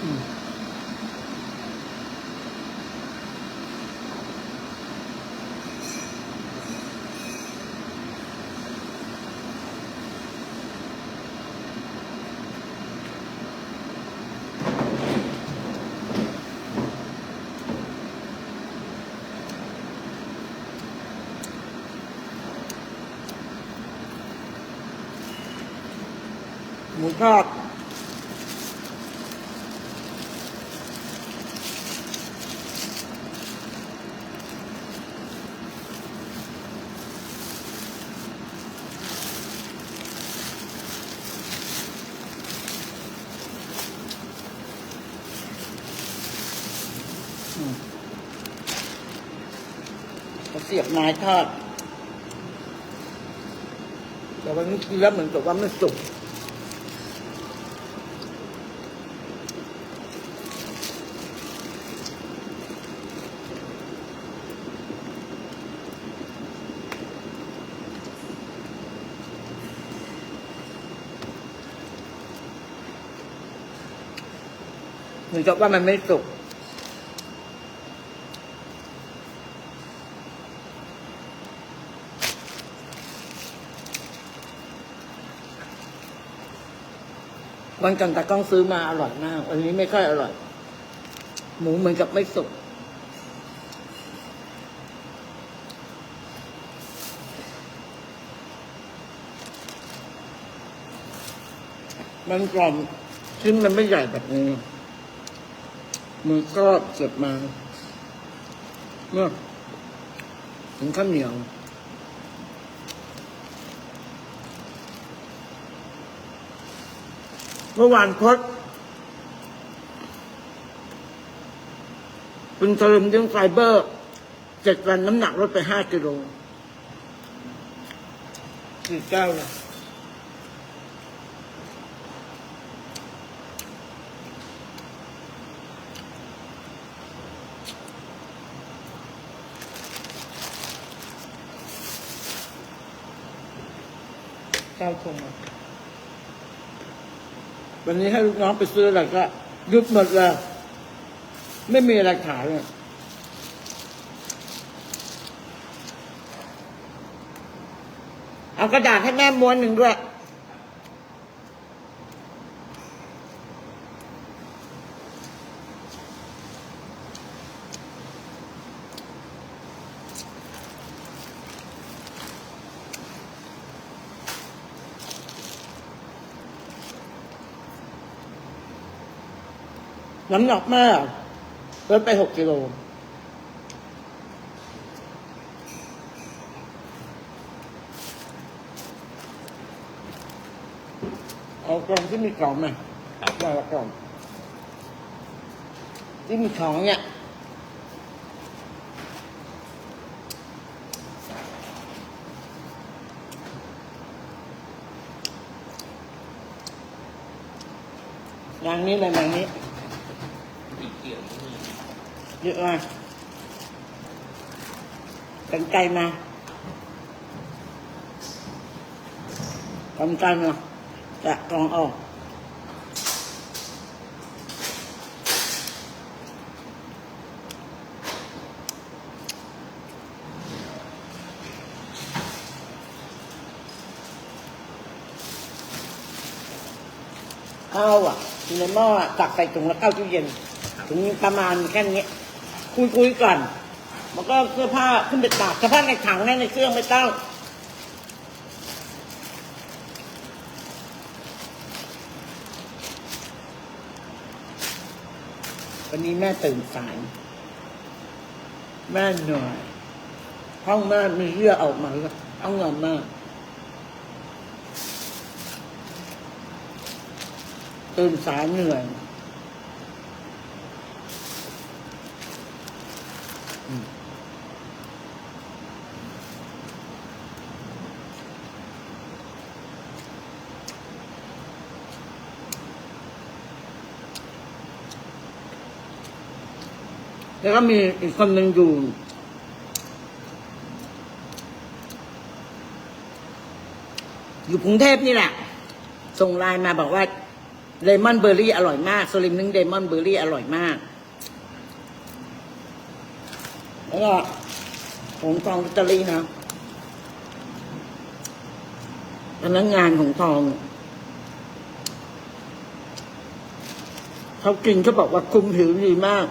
嗯。我看 เสียบไม้ทอด แต่วันนี้กินแล้วเหมือนกับว่าไม่สุกเหมือนกับว่ามันไม่สุก วันกันตากล้องซื้อมาอร่อยมากวันนี้ไม่ค่อยอร่อย หมูเหมือนกับไม่สุกมันกรอบชิ้นมันไม่ใหญ่แบบนี้ มือก็เก็บมาเมื่อถึงข้าวเหนียว เมื่อวานพดเป็นสลิมดึงไฟเบอร์เจ็ดวันน้ำหนักลดไปห้ากิโลสี่เก้าเลยเก้าคงมา วันนี้ให้ลูกน้องไปซื้ออะไรก็หยุดหมดเลยไม่มีอะไรขายเลยเอากระดาษให้แม่ม้วนหนึ่งด้วย น้ำหนักมากลดไปหกกิโลเอากล่องที่มีกล่องมาได้ละกล่อง ที่มีของเนี่ยอย่างนี้เลยอย่างนี้ สีเขียวนี่เยอะมากกันไกลมากันไกลมาจะกองออกข้าวอะในหม้ออะตักใส่ถุงแล้วเข้าตู้เย็น ถึงประมาณแค่นี้ คุยคุยๆก่อนมันก็เสื้อผ้าขึ้นไปตากเสื้อผ้าในถังนั่นในเครื่องไม่ต้องวันนี้แม่ตื่นสายแม่เหนื่อยห้องแม่มีเลือออกมาแล้วเอาเงินมากตื่นสายเหนื่อย แล้วก็มีอีกคนหนึ่งอยู่ อยู่กรุงเทพนี่แหละ ส่งไลน์มาบอกว่าเลมอนเบอร์รี่อร่อยมากสลิมนึ่งเลมอนเบอร์รี่อร่อยมาก แล้วก็ของทองลอตเตอรี่นะพนักงานของทอง เขากินเขาบอกว่าคุมผิวดีมาก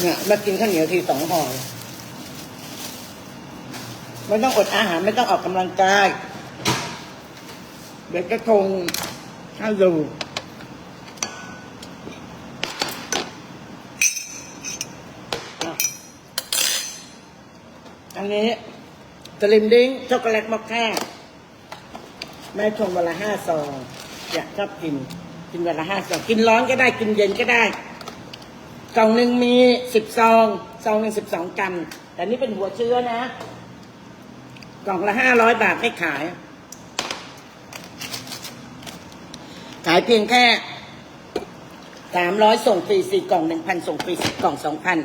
เนี่ยมากินข้าวเหนียวทีสองห่อไม่ต้องอดอาหารไม่ต้องออกกำลังกาย เดี๋ยวจะทงให้ดูอันนี้สลิมดิ้งช็อกโกแลตมอคค่าแม่ชงวันละห้าซอง อยากชอบกิน กินวันละห้าซอง กินร้อนก็ได้กินเย็นก็ได้ กล่องหนึ่งมีสิบซองซองหนึ่งสิบสองกรัมแต่นี่เป็นหัวเชื้อนะ กล่องละห้าร้อยบาทไม่ขาย ขายเพียงแค่สามร้อยส่งฟรีสี่กล่องหนึ่งพันส่งฟรีสิบกล่องสองพัน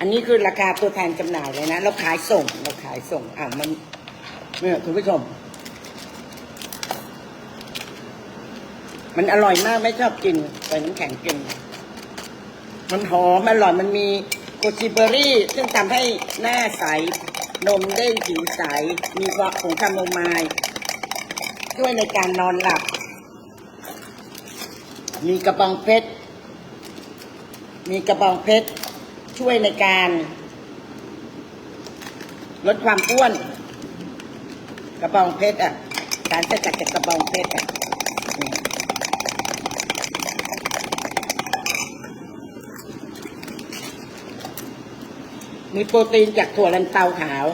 อันนี้คือราคาตัวแทนจำหน่ายเลยนะ เราขายส่งเราขายส่งอะมันเนี่ยคุณผู้ชม มันอร่อยมากไม่ชอบกินใส่น้ำแข็งกิน มันหอมอร่อยมันมีโกจิเบอรี่ ซึ่งทำให้หน้าใส นมเด้งผิวใส มีฟอกของคาโมไมล์ช่วยในการนอนหลับ มีกระบองเพชร มีกระบองเพชร ช่วยในการ ลดความอ้วน กระบองเพชรอะการสกัดจากกระบองเพชรอะนี่ มีโปรตีนจากถั่วลันเตาขาว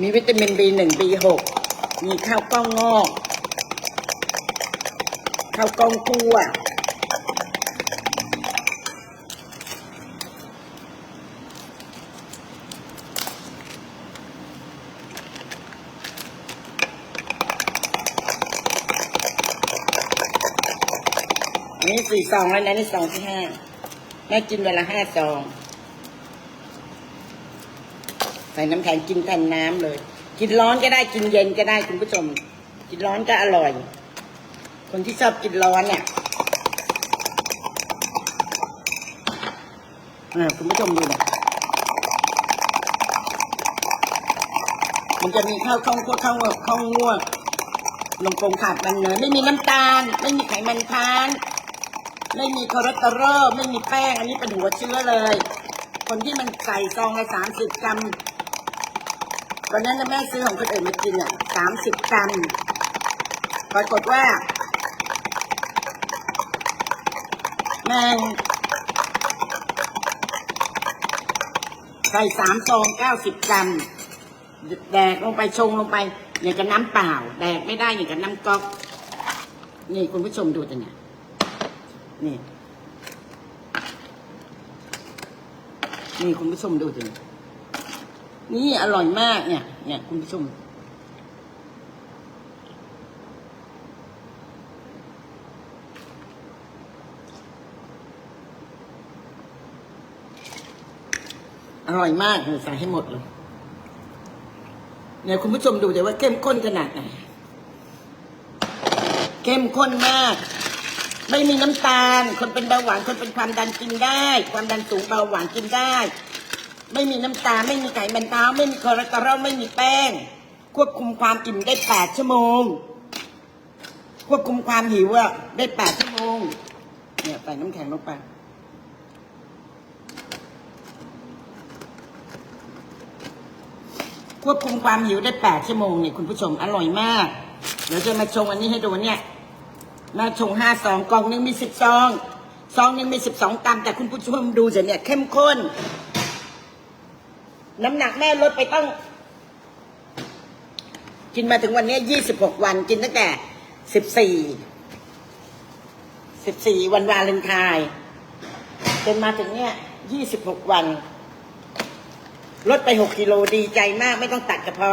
มีวิตามิน B1 B6 มีข้าวกล้องงอก ข้าวกล้องคั่ว นี่สี่ซองแล้วนะนี่ซองที่ห้าแม่กินเวลาห้าซองใส่น้ำแข็งกินแทนน้ำเลย กินร้อนก็ได้กินเย็นก็ได้คุณผู้ชม กินร้อนก็อร่อย คนที่ชอบกินร้อนเนี่ยคุณผู้ชมดูนะมันจะมีข้าวข้าวข้าวข้าวข้าวง่วงนมกงขาดมันเนยไม่มีน้ำตาล ไม่มีไขมันทาน ไม่มีคอเลสเตอรอลไม่มีแป้ง อันนี้เป็นหัวเชื้อเลย คนที่มันใส่ซองละสามสิบกรัมวันนั้นแม่ซื้อของคนอื่นมากินอะสามสิบกรัมปรากฏว่าแม่งใส่สามซองเก้าสิบกรัม แดกลงไปชงลงไปอย่างกับน้ำเปล่า แดกไม่ได้อย่างกับน้ำก๊อก นี่คุณผู้ชมดูแต่เนี่ย นี่ นี่คุณผู้ชมดูสินี่อร่อยมากเนี่ย เนี่ย คุณผู้ชมอร่อยมากเลยใส่ให้หมดเลยเนี่ยคุณผู้ชมดูเดี๋ยวว่าเข้มข้นขนาดไหนเข้มข้นมาก ไม่มีน้ำตาล คนเป็นเบาหวาน คนเป็นความดันกินได้ ความดันสูงเบาหวานกินได้ ไม่มีน้ำตาล ไม่มีไขมันเท้าไม่มีคอเลสเตอรอล ไม่มีแป้ง ควบคุมความอิ่มได้แปดชั่วโมง ควบคุมความหิวอะได้แปดชั่วโมง เนี่ยใส่น้ำแข็งลงไปควบคุมความหิวได้แปดชั่วโมงเนี่ยคุณผู้ชมอร่อยมาก เดี๋ยวจะมาชงอันนี้ให้ดูเนี่ย แม่ชงห้าซองกล่องหนึงมีสิบซองซองหนึงมีสิบสองกรัมแต่คุณผู้ชมดูสิเนี่ยเข้มข้น น้ำหนักแม่ลดไปต้อง กินมาถึงวันนี้ยี่สิบหกวันกินตั้งแต่สิบสี่สิบสี่วันวาเลนไทน์จนมาถึงเนี่ยยี่สิบหกวัน ลดไปหกกิโลดีใจมากไม่ต้องตัดกระเพาะ